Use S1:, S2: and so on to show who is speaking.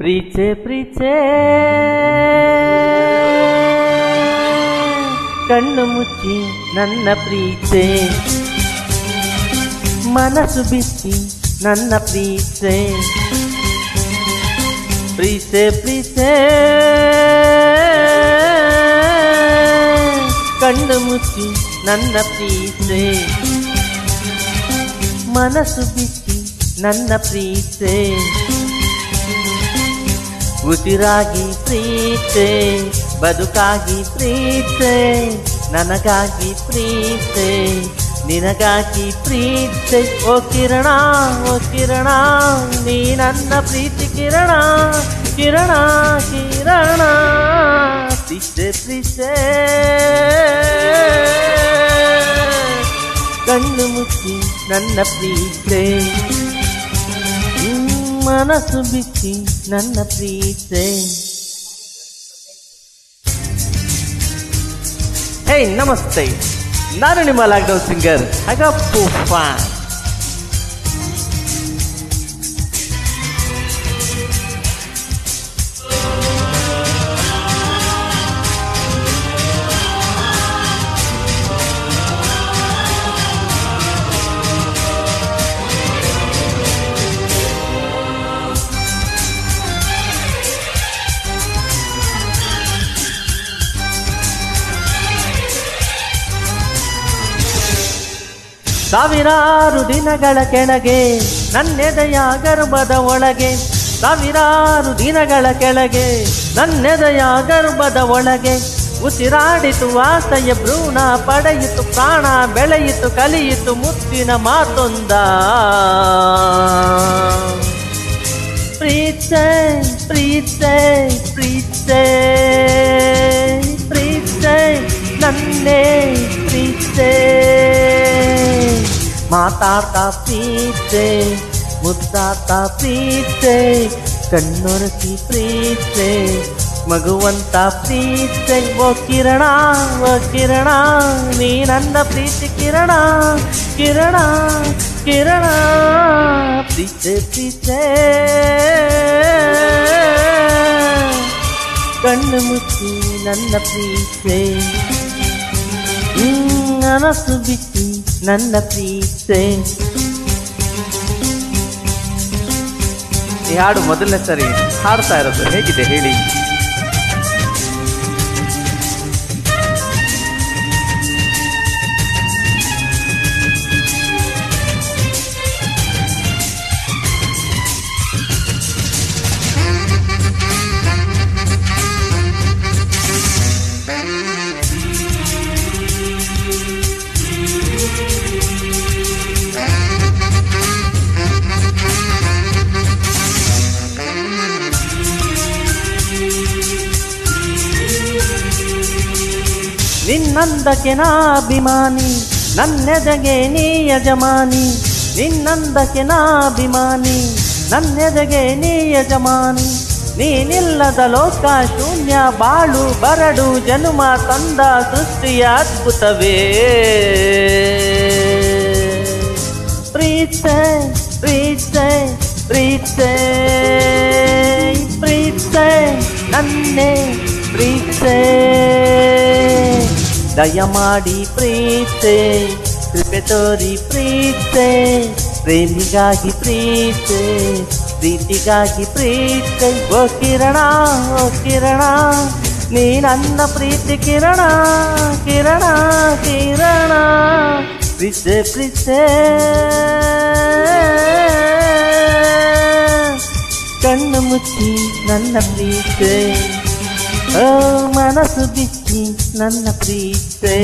S1: ಪ್ರೀಚೆ ಪ್ರೀಚೆ ಕಣ್ಣು ಮುಚ್ಚಿ ನನ್ನ ಪ್ರೀಚೆ ಮನಸ್ಸು ಬಿಚ್ಚಿ ನನ್ನ ಪ್ರೀಚೆ ಪ್ರೀಚೆ ಪ್ರೀಚೆ ಕಣ್ಣು ಮುಚ್ಚಿ ನನ್ನ ಪ್ರೀಚೆ ಮನಸ್ಸು ಬಿಚ್ಚಿ ನನ್ನ ಪ್ರೀಚೆ ಉಸಿರಾಗಿ ಪ್ರೀತೆ, ಬದುಕಾಗಿ ಪ್ರೀತೆ, ನನಗಾಗಿ ಪ್ರೀತೆ, ನಿನಗಾಗಿ ಪ್ರೀತೆ. ಓ ಕಿರಣ ಓ ಕಿರಣ, ನೀ ನನ್ನ ಪ್ರೀತಿ ಕಿರಣ ಕಿರಣ ಕಿರಣ. ಪ್ರೀತೆ ಪ್ರೀತೆ. ಕಣ್ಣು ಮುಚ್ಚಿ ನನ್ನ ಪ್ರೀತೆ. ಮನಸ್ಸು ಬಿಚ್ಚಿ ನನ್ನ ಪ್ರೀತೆ ಹೇ ನಮಸ್ತೆ ನಾನು ನಿಮ್ಮ ಲಾಕ್ಡೌನ್ ಸಿಂಗರ್ ಹಗಪ್ಪು ಫ್ಯಾನ್ ಸಾವಿರಾರು ದಿನಗಳ ಕೆಳಗೆ ನನ್ನೆದೆಯ ಗರ್ಭದ ಒಳಗೆ ಸಾವಿರಾರು ದಿನಗಳ ಕೆಳಗೆ ನನ್ನೆದೆಯ ಗರ್ಭದ ಒಳಗೆ ಉಸಿರಾಡಿತು ಆಸೆಯ ಭ್ರೂಣ, ಪಡೆಯಿತು ಪ್ರಾಣ, ಬೆಳೆಯಿತು, ಕಲಿಯಿತು ಮುತ್ತಿನ ಮಾತೊಂದ. ಪ್ರೀತೆ ಪ್ರೀತೆ ಪ್ರೀತೆ ಪ್ರೀತೆ ನನ್ನೇ ಪ್ರೀತೆ ಮಾತಾಡ್ತಾ ಪ್ರೀತೆ ಮುದ್ದಾಡ್ತಾ ಪ್ರೀತೆ ಕಣ್ಣೊರೆಸಿ ಪ್ರೀತೆ ಮಗುವಂತ ಪ್ರೀತೆ ಓ ಕಿರಣ ಓ ಕಿರಣ ನೀ ನನ್ನ ಪ್ರೀತಿ ಕಿರಣ ಕಿರಣ ಕಿರಣ ಪ್ರೀತೆ ಪ್ರೀತೆ ಕಣ್ಣು ಮುಚ್ಚಿ ನನ್ನ ಪ್ರೀತೆ ಹ್ಮ್, ಮನಸ್ಸು ಬಿಚ್ಚಿ ನನ್ನ ಪ್ರೀತೆ. ಹಾಡು ಮೊದಲನೇ ಸರಿ ಹಾಡ್ತಾ ಇರೋದು ಹೇಗಿದೆ ಹೇಳಿ. ನಿನ್ನಂದಕ್ಕೆ ನಾ ಅಭಿಮಾನಿ, ನನ್ನೆದೆಗೆ ನೀ ಯಜಮಾನಿ, ನಿನ್ನಂದಕ್ಕೆ ನಾಭಿಮಾನಿ ನನ್ನೆದೆಗೆ ನೀ ಯಜಮಾನಿ. ನೀನಿಲ್ಲದ ಲೋಕ ಶೂನ್ಯ, ಬಾಳು ಬರಡು ಜನುಮ ತಂದ ಸೃಷ್ಟಿಯ ಅದ್ಭುತವೇ. ಪ್ರೀತೆ ಪ್ರೀತೆ ಪ್ರೀತೆ ಪ್ರೀತೆ ನನ್ನೇ ಪ್ರೀತೆ ದಯಮಾಡಿ ಪ್ರೀತೆ ಕೃಪೆ ತೋರಿ ಪ್ರೀತೆ ಪ್ರೇಮಿಗಾಗಿ ಪ್ರೀತೆ ಪ್ರೀತಿಗಾಗಿ ಪ್ರೀತೆ ಓ ಕಿರಣ ಓ ಕಿರಣ ನೀ ನನ್ನ ಪ್ರೀತಿ ಕಿರಣ ಕಿರಣ ಕಿರಣ ಪ್ರೀತೆ ಪ್ರೀತೆ ಕಣ್ಣು ಮುಚ್ಚಿ ನನ್ನ ಪ್ರೀತೆ ಓ ಮನಸ್ಸು ಬಿಚ್ಚಿ ನನ್ನ ಪ್ರೀತೆ.